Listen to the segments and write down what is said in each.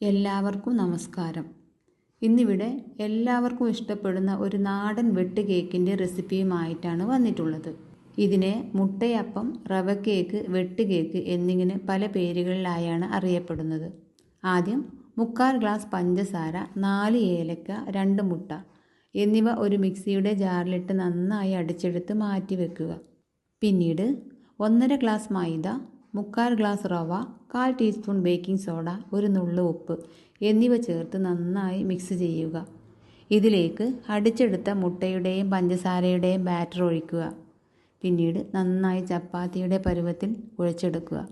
എല്ലാവർക്കും നമസ്കാരം. ഇന്നിവിടെ എല്ലാവർക്കും ഇഷ്ടപ്പെടുന്ന ഒരു നാടൻ വെട്ട് കേക്കിന്റെ റെസിപ്പിയുമായിട്ടാണ് വന്നിട്ടുള്ളത്. ഇതിനെ മുട്ടയപ്പം റവ കേക്ക് വെട്ട് കേക്ക് എന്നിങ്ങനെ പല പേരുകളിലായാണ് അറിയപ്പെടുന്നത്. ആദ്യം മുക്കാൽ ഗ്ലാസ് പഞ്ചസാര നാല് ഏലക്ക രണ്ട് മുട്ട എന്നിവ ഒരു മിക്സിയുടെ ജാറിലിട്ട് നന്നായി അടിച്ചെടുത്ത് മാറ്റി വെക്കുക പിന്നീട് ഒന്നര ഗ്ലാസ് മൈദ മുക്കാൽ ഗ്ലാസ് റവ കാൽ ടീസ്പൂൺ ബേക്കിംഗ് സോഡ ഒരു നുള്ളു ഉപ്പ് എന്നിവ ചേർത്ത് നന്നായി മിക്സ് ചെയ്യുക. ഇതിലേക്ക് അടിച്ചെടുത്ത മുട്ടയുടെയും പഞ്ചസാരയുടെയും ബാറ്റർ ഒഴിക്കുക. പിന്നീട് നന്നായി ചപ്പാത്തിയുടെ പരുവത്തിൽ കുഴച്ചെടുക്കുക.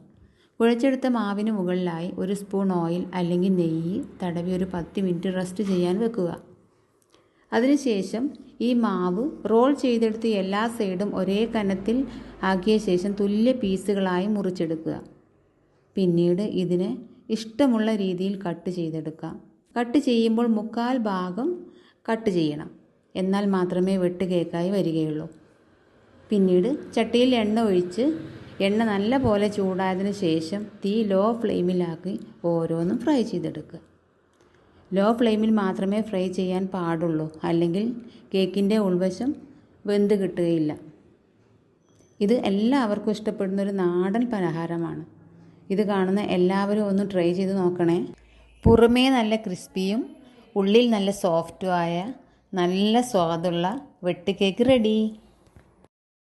കുഴച്ചെടുത്ത മാവിന് മുകളിലായി ഒരു സ്പൂൺ ഓയിൽ അല്ലെങ്കിൽ നെയ്യ് തടവി ഒരു പത്ത് മിനിറ്റ് റെസ്റ്റ് ചെയ്യാൻ വെക്കുക. അതിനുശേഷം ഈ മാവ് റോൾ ചെയ്തെടുത്ത് എല്ലാ സൈഡും ഒരേ കനത്തിൽ ആക്കിയ ശേഷം തുല്യ പീസുകളായി മുറിച്ചെടുക്കുക. പിന്നീട് ഇതിനെ ഇഷ്ടമുള്ള രീതിയിൽ കട്ട് ചെയ്തെടുക്കുക കട്ട് ചെയ്യുമ്പോൾ മുക്കാൽ ഭാഗം കട്ട് ചെയ്യണം. എന്നാൽ മാത്രമേ വെട്ട് കേക്കായി വരികയുള്ളൂ. പിന്നീട് ചട്ടിയിൽ എണ്ണ ഒഴിച്ച് എണ്ണ നല്ല പോലെ ചൂടായതിനു ശേഷം തീ ലോ ഫ്ലെയിമിലാക്കി ഓരോന്നും ഫ്രൈ ചെയ്തെടുക്കുക. ലോ ഫ്ലെയിമിൽ മാത്രമേ ഫ്രൈ ചെയ്യാൻ പാടുള്ളൂ. അല്ലെങ്കിൽ കേക്കിന്റെ ഉൾവശം വെന്ത് കിട്ടുകയില്ല. ഇത് എല്ലാവർക്കും ഇഷ്ടപ്പെടുന്ന ഒരു നാടൻ പലഹാരമാണ്. ഇത് കാണുന്ന എല്ലാവരും ഒന്ന് ട്രൈ ചെയ്ത് നോക്കണേ. പുറമേ നല്ല ക്രിസ്പിയും ഉള്ളിൽ നല്ല സോഫ്റ്റുമായ നല്ല സ്വാദുള്ള വെട്ടിക്കേക്ക് റെഡി.